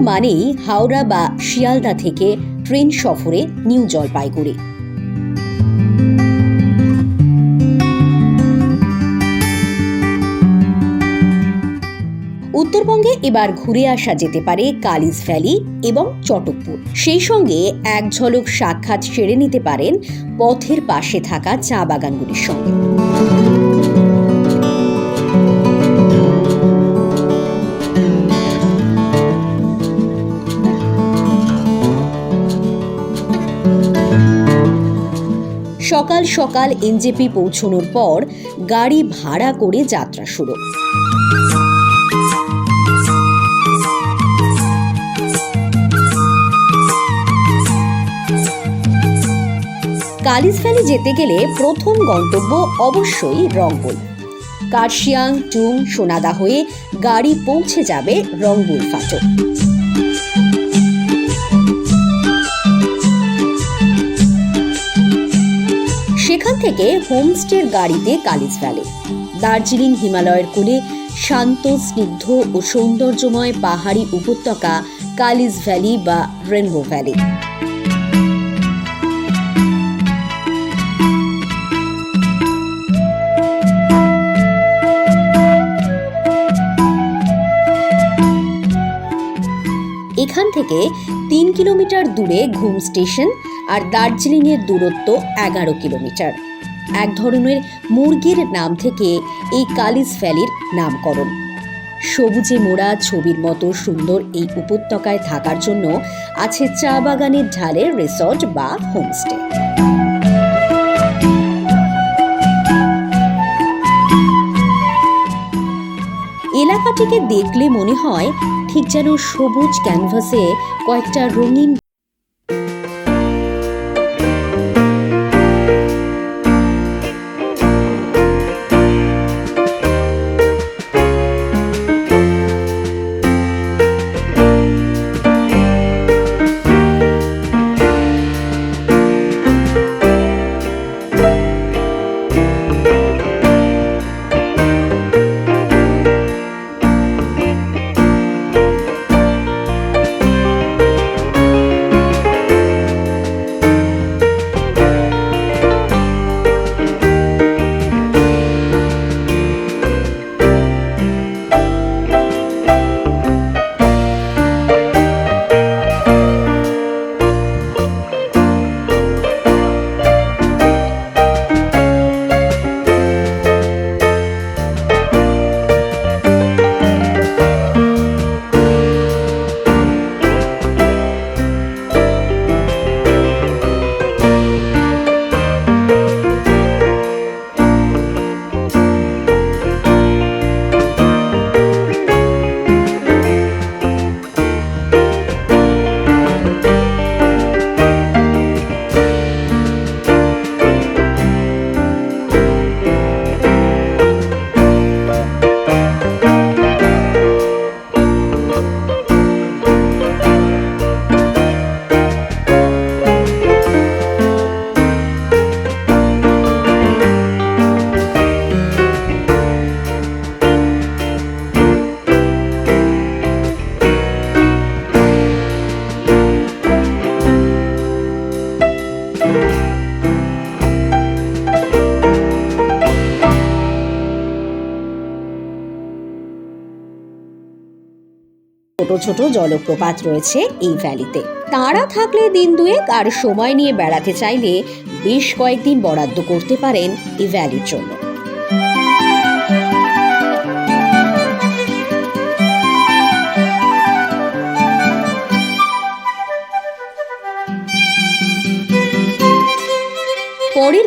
মানেই হাওড়া বা শিয়ালদা থেকে ট্রেন সফরে নিউ জলপাইগুড়ি। উত্তরবঙ্গে এবার ঘুরে আসা যেতে পারে কালিজ ভ্যালি এবং চটকপুর। সেই সঙ্গে এক ঝলক সাক্ষাৎ সেরে নিতে পারেন পথের পাশে থাকা চা বাগানগুলির সঙ্গে। সকাল সকাল এনজেপি পৌঁছানোর পর গাড়ি ভাড়া করে যাত্রা শুরু। কালিজ ভ্যালি যেতে গেলে প্রথম গন্তব্য অবশ্যই রংপুর। কার্শিয়াং, টুং সোনাদা হয়ে গাড়ি পৌঁছে যাবে রংপুর ফাটক থেকে হোমস্টের গাড়িতে কালিজ ভ্যালি দার্জিলিং হিমালয়ের কোলে শান্ত, স্নিগ্ধ ও সৌন্দর্যময় পাহাড়ি উপত্যকা কালিজ ভ্যালি বা রেনবো ভ্যালি। এখান থেকে তিন কিলোমিটার দূরে ঘুম স্টেশন আর দার্জিলিংয়ের দূরত্ব এগারো কিলোমিটার। এক ধরনের মুরগির নাম থেকে এই কালিজ ভ্যালির নামকরণ। সবুজে মোড়া ছবির মতো সুন্দর এই উপত্যকায় থাকার জন্য আছে চা বাগানের ঢালে রিসর্ট বা হোমস্টে। এলাকাটিকে দেখলে মনে হয় ঠিক যেন সবুজ ক্যানভাসে কয়েকটা রঙিন ছোট ছোট জলপ্রপাত রয়েছে এই ভ্যালিতে। তারা থাকলে দিন দুয়েক আর সময় নিয়ে বেড়াতে চাইলে বেশ কয়েকদিন বরাদ্দ করতে পারেন এই ভ্যালির জন্য।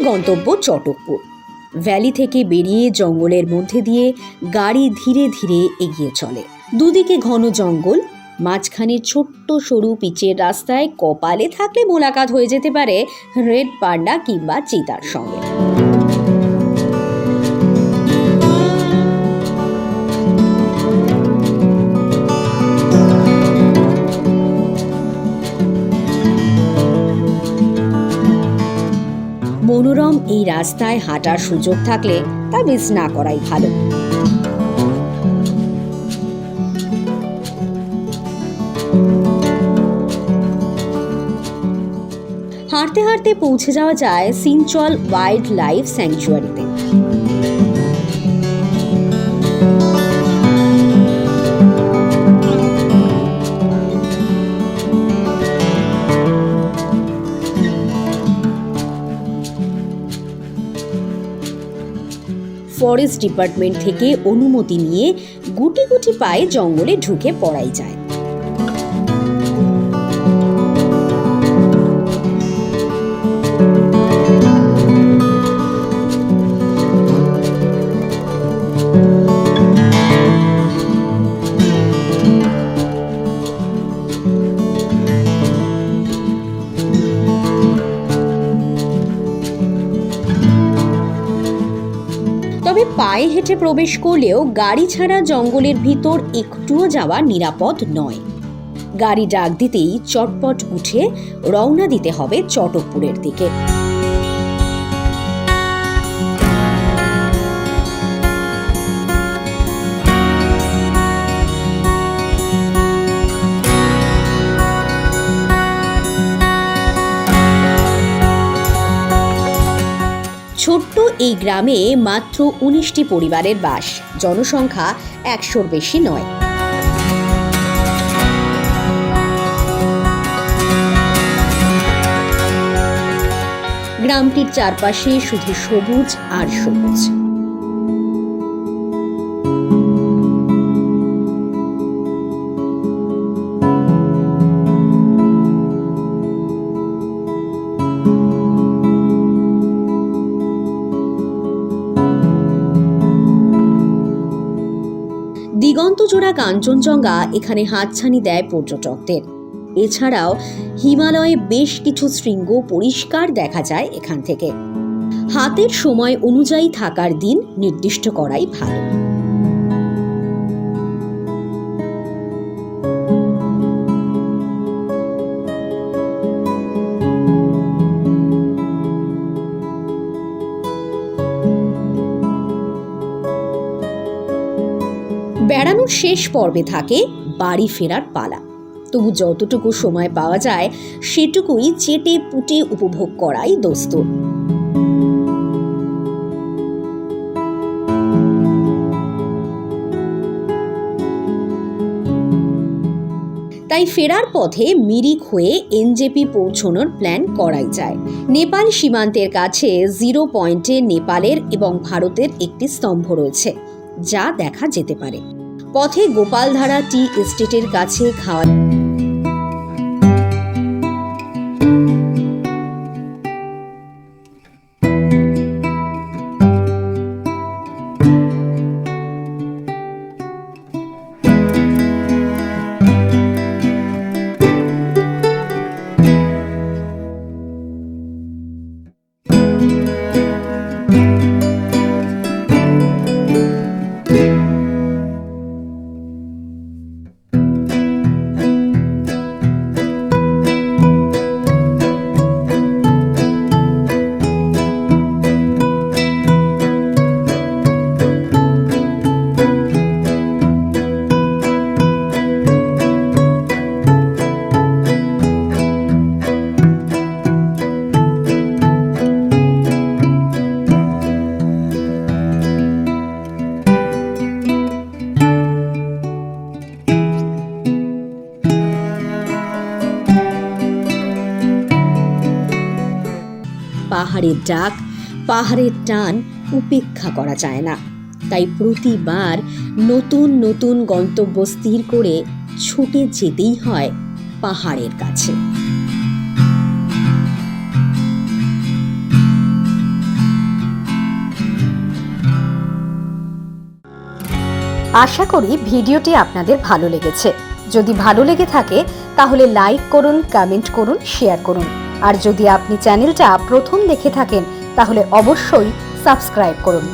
গন্তব্য চটকপুর। ভ্যালি থেকে বেরিয়ে জঙ্গলের মধ্যে দিয়ে গাড়ি ধীরে ধীরে এগিয়ে চলে। দুদিকে ঘন জঙ্গল, মাঝখানে ছোট্ট সরু পিচের রাস্তায় কপালে থাকলে মোলাকাত হয়ে যেতে পারে রেড পান্ডা কিংবা চিতার সঙ্গে। এই রাস্তায় হাঁটার সুযোগ থাকলে তা মিস না করাই ভালো। হাঁটতে হাঁটতে পৌঁছে যাওয়া যায় সিনচল ওয়াইল্ড লাইফ স্যাংচুয়ারিতে। ফরেস্ট ডিপার্টমেন্ট থেকে অনুমতি নিয়ে গুটি গুটি পায়ে জঙ্গলে ঢুকে পড়াই যায়। হেঁটে প্রবেশ করলেও গাড়ি ছাড়া জঙ্গলের ভিতর একটুও যাওয়া নিরাপদ নয়। গাড়ি ডাক দিতেই চটপট উঠে রওনা দিতে হবে চটকপুরের দিকে। ছোট্ট এই গ্রামে মাত্র উনিশটি পরিবারের বাস। জনসংখ্যা একশোর বেশি নয়। গ্রামটির চারপাশে শুধু সবুজ আর সবুজ। দিগন্তজোড়া কাঞ্চনজঙ্ঘা এখানে হাতছানি দেয় পর্যটকদের। এছাড়াও হিমালয়ে বেশ কিছু শৃঙ্গ পরিষ্কার দেখা যায় এখান থেকে। হাতের সময় অনুযায়ী থাকার দিন নির্দিষ্ট করাই ভালো। শেষ পর্বে থাকে বাড়ি ফেরার পালা। তবু যতটুকু সময় পাওয়া যায়, সেটুকুই চেটে পুটে উপভোগ করাই দোস্তুর তাই ফেরার পথে মিরিক হয়ে এনজেপি পৌঁছানোর প্ল্যান করাই যায়। নেপাল সীমান্তের কাছে জিরো পয়েন্টে নেপালের এবং ভারতের একটি স্তম্ভ রয়েছে, যা দেখা যেতে পারে। পথে গোপালধারা টি এস্টেটের কাছে খাওয়া পাহাড়ের ডাক, পাহাড়ের টান উপেক্ষা করা যায় না। তাই প্রতিবার নতুন নতুন গন্তব্য স্থির করে ছুটে যেতেই হয় পাহাড়ের কাছে। আশা করি ভিডিওটি আপনাদের ভালো লেগেছে। যদি ভালো লেগে থাকে, তাহলে লাইক করুন, কমেন্ট করুন, শেয়ার করুন। আর যদি আপনি চ্যানেলটা প্রথম দেখে থাকেন তাহলে অবশ্যই সাবস্ক্রাইব করুন।